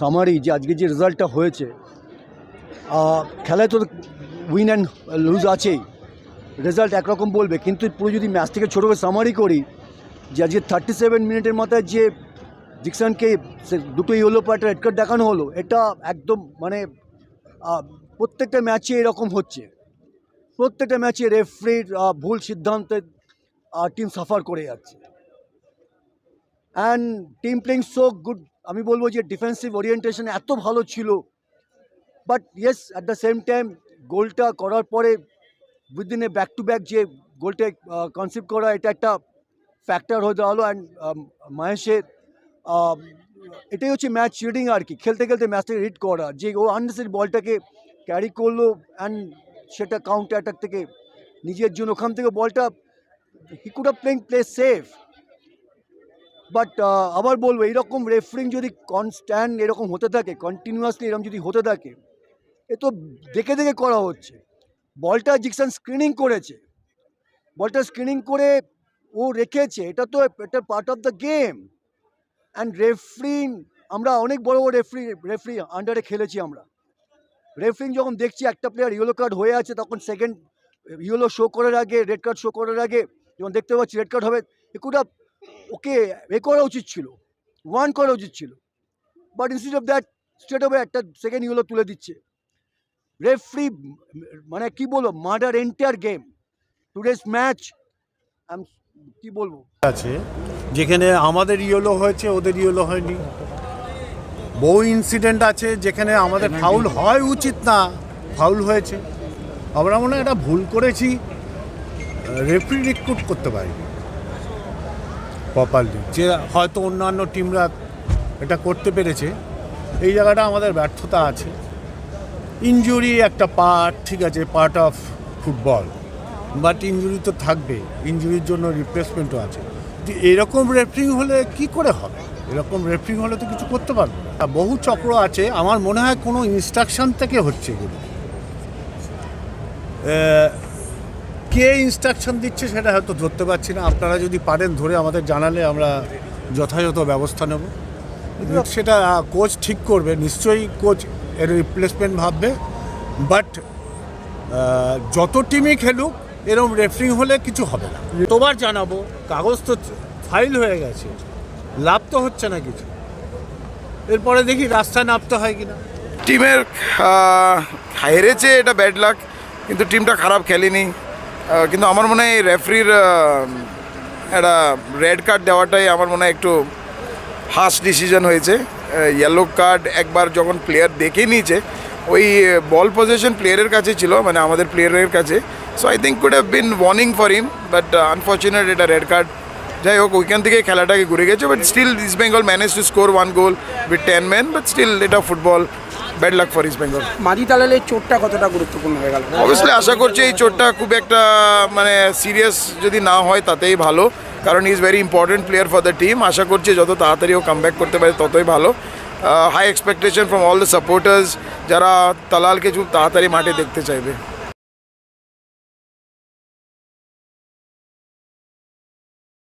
Summary যে আজকে যে রেজাল্টটা হয়েছে খেলায় তো উইন অ্যান্ড লুজ আছেই। রেজাল্ট একরকম বলবে, কিন্তু পুরো যদি ম্যাচ থেকে ছোটো করে সামারি করি, যে আজকে থার্টি সেভেন মিনিটের মাথায় যে ডিকসনকে সে দুটো ইয়েলো পার্টের রেড কার্ড দেখানো হলো, এটা একদম মানে প্রত্যেকটা ম্যাচে এরকম হচ্ছে। প্রত্যেকটা ম্যাচে রেফারির ভুল সিদ্ধান্তে টিম সাফার করে যাচ্ছে। And team playing so good আমি বলব যে ডিফেন্সিভ ওরিয়েন্টেশন এত ভালো ছিল। But yes at the same time গোলটা করার পরে উইদিন ব্যাক টু ব্যাক যে গোলটা কনসিভ করা এটা একটা ফ্যাক্টর হয়ে দাঁড়াল অ্যান্ড মাহেশের আহ, এটাই হচ্ছে ম্যাচ রিডিং আর কি। খেলতে খেলতে ম্যাচটাকে রিড করা যে ও আননেসারি বলটাকে ক্যারি করল অ্যান্ড সেটা কাউন্টার অ্যাটাক থেকে নিজের জন্য ওখান থেকে বলটা he could playing play safe but আবার বলব, এইরকম রেফারিং যদি কনস্ট্যান্ট এরকম হতে থাকে কন্টিনিউয়াসলি এরকম যদি হতে থাকে, এ তো দেখে দেখে করা হচ্ছে। বলটা জিকসন স্ক্রিনিং করেছে। বলটা স্ক্রিনিং করে ও রেখেছে, এটা তো এটা part of the game and refereeing আমরা অনেক বড় বড় রেফারি রেফারি আন্ডারে খেলেছি আমরা। রেফারিং যখন দেখছি একটা প্লেয়ার ইয়েলো কার্ড হয়ে আছে, তখন সেকেন্ড ইয়েলো শো করার আগে রেড কার্ড শো করার আগে, যখন দেখতে পাচ্ছি রেড কার্ড হবে একুটা ওকে এ করা উচিত ছিল। ওয়ান করা উচিত ছিল। But instead of that state of একটা সেকেন্ড ইয়েলো তুলে দিচ্ছে। রেফারি মানে কি বলব murder entire game today's match কি বলব? আছে যেখানে আমাদের ইয়েলো হয়েছে ওদের ইয়েলো হয়নি। বহু ইনসিডেন্ট আছে যেখানে আমাদের ফাউল হয় উচিত না ফাউল হয়েছে। আমরা মনে হয় এটা ভুল করেছি। রেফ্রি রিক্রুট করতে পারি প্রপারলি যে হয়তো অন্যান্য টিমরা এটা করতে পেরেছে, এই জায়গাটা আমাদের ব্যর্থতা আছে। ইনজুরি একটা পার্ট ঠিক আছে part of football but injury তো থাকবে ইনজুরির জন্য রিপ্লেসমেন্টও আছে। এরকম রেফারিং হলে কি করে হবে? এরকম রেফারিং হলে তো কিছু করতে পারবে না। বহু চক্র আছে, আমার মনে হয় কোনো ইনস্ট্রাকশন থেকে হচ্ছে এগুলো। কে ইনস্ট্রাকশন দিচ্ছে সেটা হয়তো ধরতে পারছি না। আপনারা যদি পারেন ধরে আমাদের জানালে আমরা যথাযথ ব্যবস্থা নেব। সেটা কোচ ঠিক করবে নিশ্চয়ই কোচ এর রিপ্লেসমেন্ট ভাববে বাট যত টিমই খেলুক এরকম রেফারিং হলে কিছু হবে না। তোবার জানাব কাগজ তো ফাইল হয়ে গেছে। লাভ তো হচ্ছে না কিছু। এরপরে দেখি রাস্তায় নামতে হয় কিনা। টিমের হেরেছে এটা ব্যাড লাক কিন্তু টিমটা খারাপ খেলেনি। কিন্তু আমার মনে হয় রেফারির একটা রেড কার্ড দেওয়াটাই আমার মনে হয় একটু হাস ডিসিশন হয়েছে। ইয়েলো কার্ড একবার যখন প্লেয়ার দেখে নিয়েছে, ওই বল পজিশন প্লেয়ারের কাছে ছিল মানে আমাদের প্লেয়ারের কাছে। So I think could have been warning for him but unfortunate এটা রেড কার্ড যাই হোক ওইখান থেকে খেলাটাকে ঘুরে গেছে but still East Bengal manage to score one goal with ten man but still এটা football bad luck for East Bengal মাঝি তালালের চোটটা কতটা গুরুত্বপূর্ণ হয়ে গেল? অবভিয়াসলি আশা করছি এই চোটটা খুব একটা মানে সিরিয়াস যদি না হয় তাতেই ভালো কারণ is very important player for the team আশা করছি যত তাড়াতাড়ি ও কাম করতে পারে ততই ভালো। High expectation from all the supporters যারা তালালকে খুব তাড়াতাড়ি মাঠে দেখতে চাইবে।